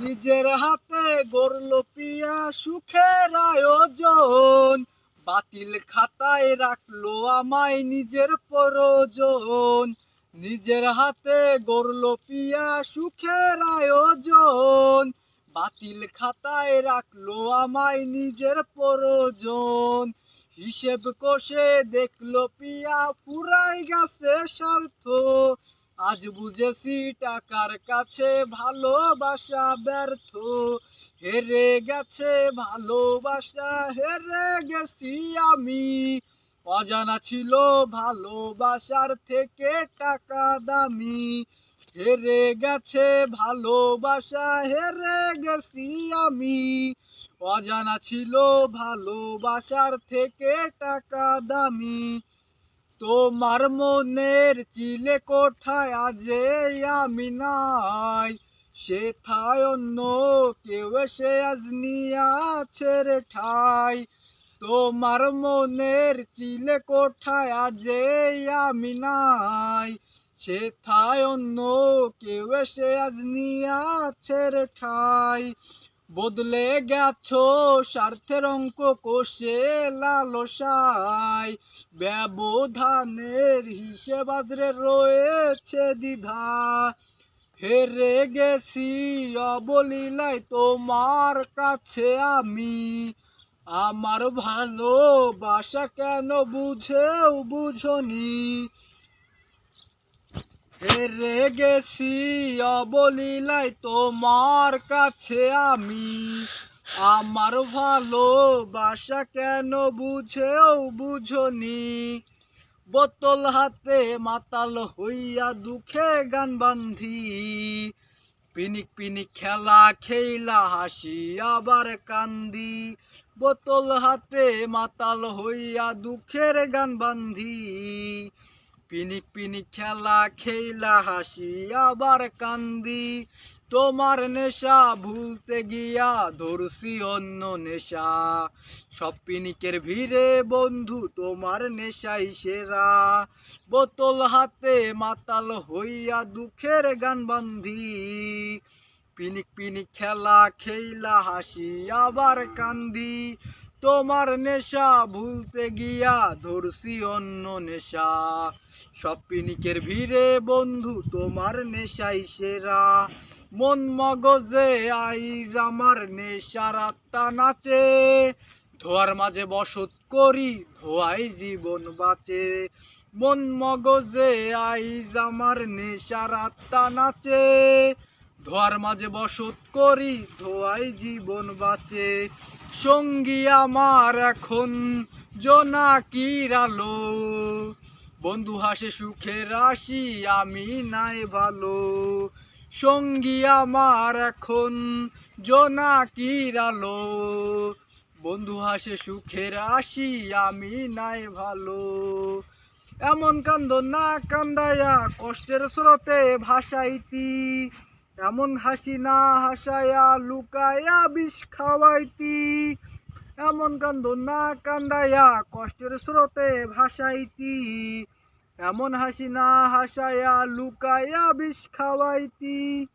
নিজের হাতে গড়ল পিয়া সুখের আয়োজন। বাতিল খাতায় রাখল আমায় নিজের প্রয়োজন। নিজের হাতে গড়ল পিয়া সুখের আয়োজন। বাতিল খাতায় রাখল আমায় নিজের প্রয়োজন। হিসেব কষে দেখল পিয়া পুরাই গেছে স্বার্থ। আজ বুঝেছি টাকার কাছে ভালোবাসা ব্যর্থ। হেরে গেছে ভালোবাসা, হেরে গেছি আমি। অজানা ছিল ভালোবাসার থেকে টাকা দামি। হেরে গেছে ভালোবাসা, হেরে গেছি আমি। অজানা ছিল ভালোবাসার থেকে টাকা দামি। তোমার মনের চিলে কোঠায় আজে আমি নাই। সে থায় অন্য কেউ এসে আজ নিয়াছে ঠাই তোমার মনের চিলে কোঠায় আজে আমি নাই। সে থায় অন্য কেউ এসে আজ নিয়াছে ঠাই বদলে গেছো স্বার্থের অঙ্ক কোষে লালসায়। ব্যবধানের হিসেব রয়েছে দ্বিধা। হেরে গেছি অবলীলায় তোমার কাছে আমি। আমার ভালোবাসা কেন বুঝেও বুঝনি? হেরে গেছি অবলীলায় তোমার কাছে আমি। আমার ভালোবাসা কেন বুঝেও বুঝনি? বোতল হাতে মাতাল হইয়া দুঃখে গান বান্ধি। পিনিক পিনিক খেলা খেলা হাসি আবার কান্দি। বোতল হাতে মাতাল হইয়া দুঃখের গান বান্ধি। পিনিক পিনিক খেলা খেলা হাসি, আবার কান্দি। তোমার নেশা ভুলতে গিয়া ধরছি অন্য নেশা। সব পিনিকের ভিড়ে বন্ধু, তোমার নেশাই সেরা। বোতল হাতে মাতাল হইয়া দুঃখের গান বান্ধি। পিনিক পিনিক খেলা খেলা হাসি, আবার কান্দি। তোমার নেশা ভুলতে গিয়া ধরছি অন্য নেশা। সব পিনিকের ভিড়ে বন্ধু, তোমার নেশাই সেরা। মন মগজে আইজ আমার নেশার আত্মা নাচে। ধোয়ার মাঝে বসত করি, ধোয়াই জীবন বাঁচে। মন মগজে আইজ আমার নেশার আত্মা নাচে। ধোয়ার মাঝে বসত করি, ধোয়াই জীবন বাঁচে। সঙ্গী আমার এখন জোনাকির আলো। বন্ধু হাসে সুখের আসি, আমি নাই ভালো। সঙ্গী আমার এখন জোনাকির আলো। বন্ধু হাসে সুখের আসি, আমি নাই ভালো। এমন কান্দ না কান্দায়া কষ্টের স্রোতে ভাসাইতি। এমন হাসি না হাসায়া, লুকায়া বিষ খাওয়াইতি। এমন কান্দ না কান্দায়া কষ্টের স্রোতে ভাসাইতি। এমন হাসি না হাসায়া, লুকায়া বিষ খাওয়াইতি।